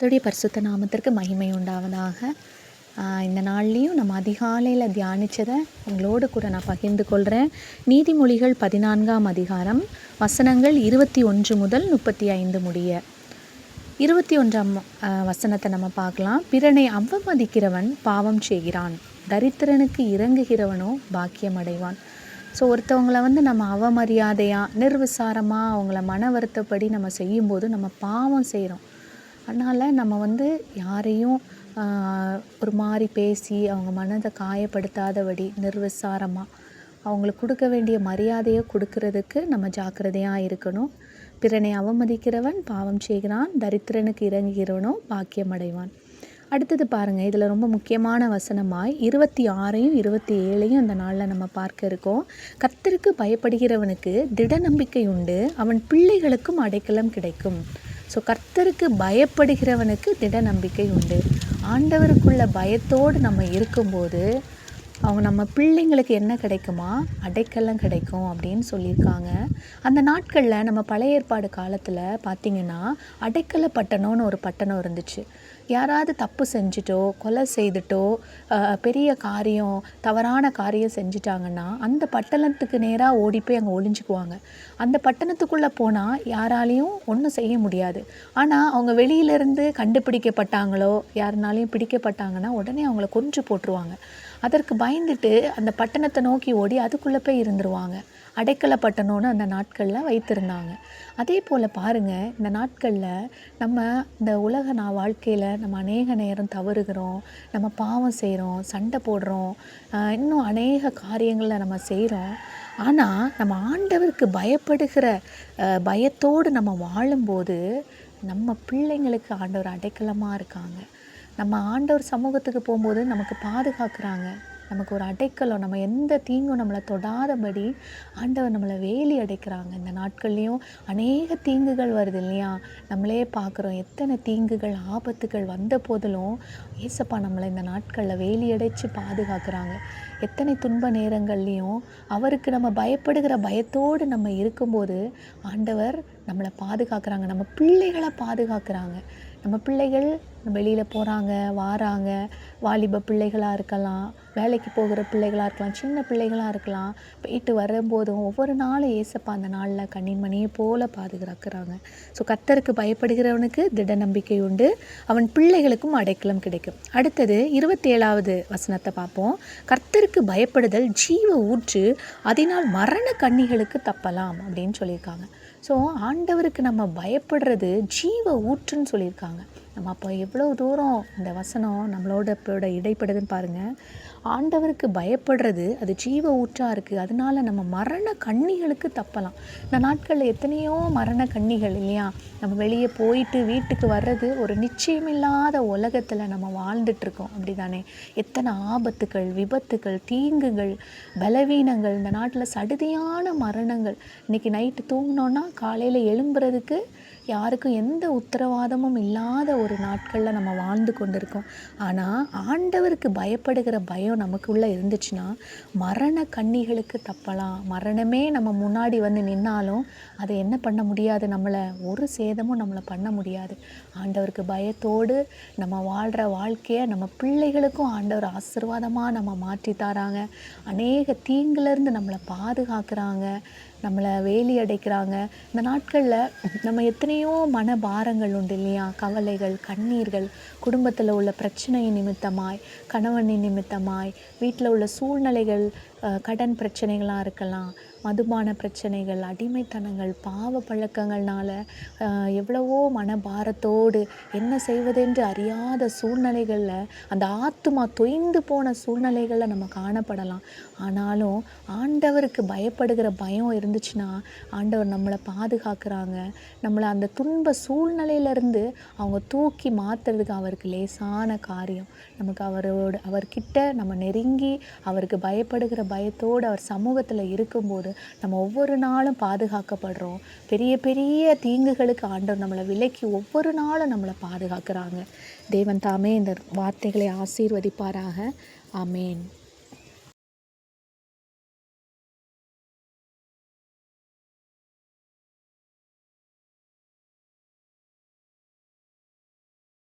கர்த்தருடைய பரிசுத்த நாமத்திற்கு மகிமை உண்டாவதாக. இந்த நாள்லேயும் நம்ம அதிகாலையில் தியானித்ததை உங்களோடு கூட நான் பகிர்ந்து கொள்கிறேன் நீதிமொழிகள் பதினான்காம் அதிகாரம் வசனங்கள் இருபத்தி ஒன்று முதல் முப்பத்தி ஐந்து முடிய. இருபத்தி ஒன்றாம் வசனத்தை நம்ம பார்க்கலாம். பிறனை அவமதிக்கிறவன் பாவம் செய்கிறான். தரித்திரனுக்கு இறங்குகிறவனோ பாக்கியம் அடைவான். ஸோ ஒருத்தவங்களை வந்து நம்ம அவமரியாதையாக நிர்விசாரமாக அவங்கள மன வருத்தப்படி நம்ம செய்யும்போது நம்ம பாவம் செய்கிறோம் அதனால் நம்ம வந்து யாரையும் ஒரு மாதிரி பேசி அவங்க மனதை காயப்படுத்தாதபடி நிர்விசாரமாக அவங்களுக்கு கொடுக்க வேண்டிய மரியாதையை கொடுக்கறதுக்கு நம்ம ஜாக்கிரதையாக இருக்கணும். பிறனை அவமதிக்கிறவன் பாவம் செய்கிறான் தரித்திரனுக்கு இறங்குகிறவனோ பாக்கியம் அடைவான் அடுத்தது பாருங்கள் இதில் ரொம்ப முக்கியமான வசனமாய் இருபத்தி ஆறையும் இருபத்தி ஏழையும் அந்த நாளில் நம்ம பார்க்க இருக்கோம். கத்திற்கு பயப்படுகிறவனுக்கு திட நம்பிக்கை உண்டு அவன் பிள்ளைகளுக்கும் அடைக்கலம் கிடைக்கும். ஸோ கர்த்தருக்கு பயப்படுகிறவனுக்கு திட நம்பிக்கை உண்டு. ஆண்டவருக்குள்ள பயத்தோடு நம்ம இருக்கும்போது அவங்க நம்ம பிள்ளைங்களுக்கு என்ன கிடைக்குமா? அடைக்கலம் கிடைக்கும் அப்படின்னு சொல்லியிருக்காங்க. அந்த நாட்களில் நம்ம பழைய ஏற்பாடு காலத்தில் பார்த்திங்கன்னா அடைக்கல பட்டணம்னு ஒரு பட்டணம் இருந்துச்சு. யாராவது தப்பு செஞ்சுட்டோ கொலை செய்துட்டோ பெரிய காரியம் தவறான காரியம் செஞ்சிட்டாங்கன்னா அந்த பட்டணத்துக்கு நேராக ஓடி போய் அங்கே ஒளிஞ்சுக்குவாங்க. அந்த பட்டணத்துக்குள்ளே போனால் யாராலையும் ஒன்றும் செய்ய முடியாது. ஆனால் அவங்க வெளியிலேருந்து கண்டுபிடிக்கப்பட்டாங்களோ யாருனாலையும் பிடிக்கப்பட்டாங்கன்னா உடனே அவங்கள கொஞ்சம் போட்டுருவாங்க. அதற்கு பயந்துட்டு அந்த பட்டணத்தை நோக்கி ஓடி அதுக்குள்ளே போய் இருந்துருவாங்க. அடைக்கல பட்டணம்னு அந்த நாட்களில் வைத்திருந்தாங்க. அதே போல் பாருங்கள் இந்த நாட்களில் நம்ம இந்த உலக நான் வாழ்க்கையில் நம்ம அநேக நேரம் தவறுகிறோம் நம்ம பாவம் செய்கிறோம் சண்டை போடுறோம் இன்னும் அநேக காரியங்களில் நம்ம செய்கிறோம் ஆனால் நம்ம ஆண்டவருக்கு பயப்படுகிற பயத்தோடு நம்ம வாழும்போது நம்ம பிள்ளைங்களுக்கு ஆண்டவர் அடைக்கலமாக இருக்காங்க. நம்ம ஆண்டவர் சமூகத்துக்கு போகும்போது நமக்கு பாதுகாக்கிறாங்க. நமக்கு ஒரு அடைக்கலம் நம்ம எந்த தீங்கும் நம்மளை தொடாதபடி ஆண்டவர் நம்மளை வேலி அடைக்கிறாங்க. இந்த நாட்கள்லேயும் அநேக தீங்குகள் வருது இல்லையா? நம்மளே பார்க்குறோம் எத்தனை தீங்குகள் ஆபத்துகள் வந்த போதிலும் ஏசப்பா நம்மளை இந்த நாட்களில் வேலி அடைச்சு பாதுகாக்கிறாங்க. எத்தனை துன்ப நேரங்கள்லேயும் அவருக்கு நம்ம பயப்படுகிற பயத்தோடு நம்ம இருக்கும்போது ஆண்டவர் நம்மளை பாதுகாக்கிறாங்க. நம்ம பிள்ளைகளை பாதுகாக்கிறாங்க. நம்ம பிள்ளைகள் வெளியில் போகிறாங்க வாராங்க. வாலிப பிள்ளைகளாக இருக்கலாம் வேலைக்கு போகிற பிள்ளைகளாக இருக்கலாம் சின்ன பிள்ளைகளாக இருக்கலாம். போயிட்டு வரும்போதும் ஒவ்வொரு நாளும் ஏசப்பா அந்த நாளில் கண்ணின்மணியை போல பாதுகாக்கிறாங்க. ஸோ கத்தருக்கு பயப்படுகிறவனுக்கு திட நம்பிக்கை உண்டு. அவன் பிள்ளைகளுக்கும் அடைக்கலம் கிடைக்கும். அடுத்தது இருபத்தேழாவது வசனத்தை பார்ப்போம். கர்த்தருக்கு பயப்படுதல் ஜீவ ஊற்று அதனால் மரண கண்ணிகளுக்கு தப்பலாம் அப்படின்னு சொல்லியிருக்காங்க. ஸோ ஆண்டவருக்கு நம்ம பயப்படுறது ஜீவ ஊற்றுன்னு சொல்லியிருக்காங்க. நம்ம அப்போ எவ்வளோ தூரம் இந்த வசனம் நம்மளோட இப்போட இடைப்படுதுன்னு பாருங்கள் ஆண்டவருக்கு பயப்படுறது அது ஜீவ ஊற்றாக இருக்குது அதனால நம்ம மரண கண்ணிகளுக்கு தப்பலாம். இந்த நாட்களில் எத்தனையோ மரண கண்ணிகள் இல்லையா? நம்ம வெளியே போயிட்டு வீட்டுக்கு வர்றது ஒரு நிச்சயமில்லாத உலகத்தில் நம்ம வாழ்ந்துட்டுருக்கோம். அப்படி தானே எத்தனை ஆபத்துக்கள் விபத்துகள் தீங்குகள் பலவீனங்கள் இந்த நாட்டில் சடுதியான மரணங்கள். இன்றைக்கி நைட்டு தூங்கினோன்னா காலையில் எழும்புறதுக்கு யாருக்கும் எந்த உத்தரவாதமும் இல்லாத ஒரு நாட்களில் நம்ம வாழ்ந்து கொண்டிருக்கோம். ஆனால் ஆண்டவருக்கு பயப்படுகிற பயம் நமக்குள்ளே இருந்துச்சுன்னா மரண கண்ணிகளுக்கு தப்பலாம். மரணமே நம்ம முன்னாடி வந்து நின்னாலும் அதை என்ன பண்ண முடியாது? நம்மளை ஒரு சேதமும் நம்மளை பண்ண முடியாது. ஆண்டவருக்கு பயத்தோடு நம்ம வாழ்கிற வாழ்க்கையை நம்ம பிள்ளைகளுக்கும் ஆண்டவர் ஆசிர்வாதமாக நம்ம மாற்றி தராங்க. அநேக தீங்குலேருந்து நம்மளை பாதுகாக்கிறாங்க. நம்மளை வேலி அடைக்கிறாங்க. இந்த நாட்களில் நம்ம எத்தனை எத்தனையோ மன பாரங்கள் உண்டு இல்லையா? கவலைகள் கண்ணீர்கள் குடும்பத்தில் உள்ள பிரச்சனையின் நிமித்தமாய் கணவனின் நிமித்தமாய் வீட்டில் உள்ள சூழ்நிலைகள் கடன் பிரச்சனைகளாக இருக்கலாம். மதுபான பிரச்சனைகள் அடிமைத்தனங்கள் பாவ பழக்கங்கள்னால எவ்வளவோ மனபாரத்தோடு என்ன செய்வதென்று அறியாத சூழ்நிலைகளில் அந்த ஆத்துமா தொய்ந்து போன சூழ்நிலைகளில் நம்ம காணப்படலாம். ஆனாலும் ஆண்டவருக்கு பயப்படுகிற பயம் இருந்துச்சுன்னா ஆண்டவர் நம்மளை பாதுகாக்கிறாங்க. நம்மளை அந்த துன்ப சூழ்நிலையிலேருந்து அவங்க தூக்கி மாற்றுறதுக்கு அவருக்கு லேசான காரியம். நமக்கு அவரோட அவர்கிட்ட நம்ம நெருங்கி அவருக்கு பயப்படுகிற பயத்தோடு அவர் சமூகத்தில் இருக்கும்போது நம்ம ஒவ்வொரு நாளும் பாதுகாக்கப்படுறோம். பெரிய பெரிய தீங்குகளுக்கு ஆண்டவர் நம்மளை விலக்கி ஒவ்வொரு நாளும் நம்மளை பாதுகாக்கிறாங்க. தேவன் தாமே இந்த வார்த்தைகளை ஆசீர்வதிப்பாராக. அமேன்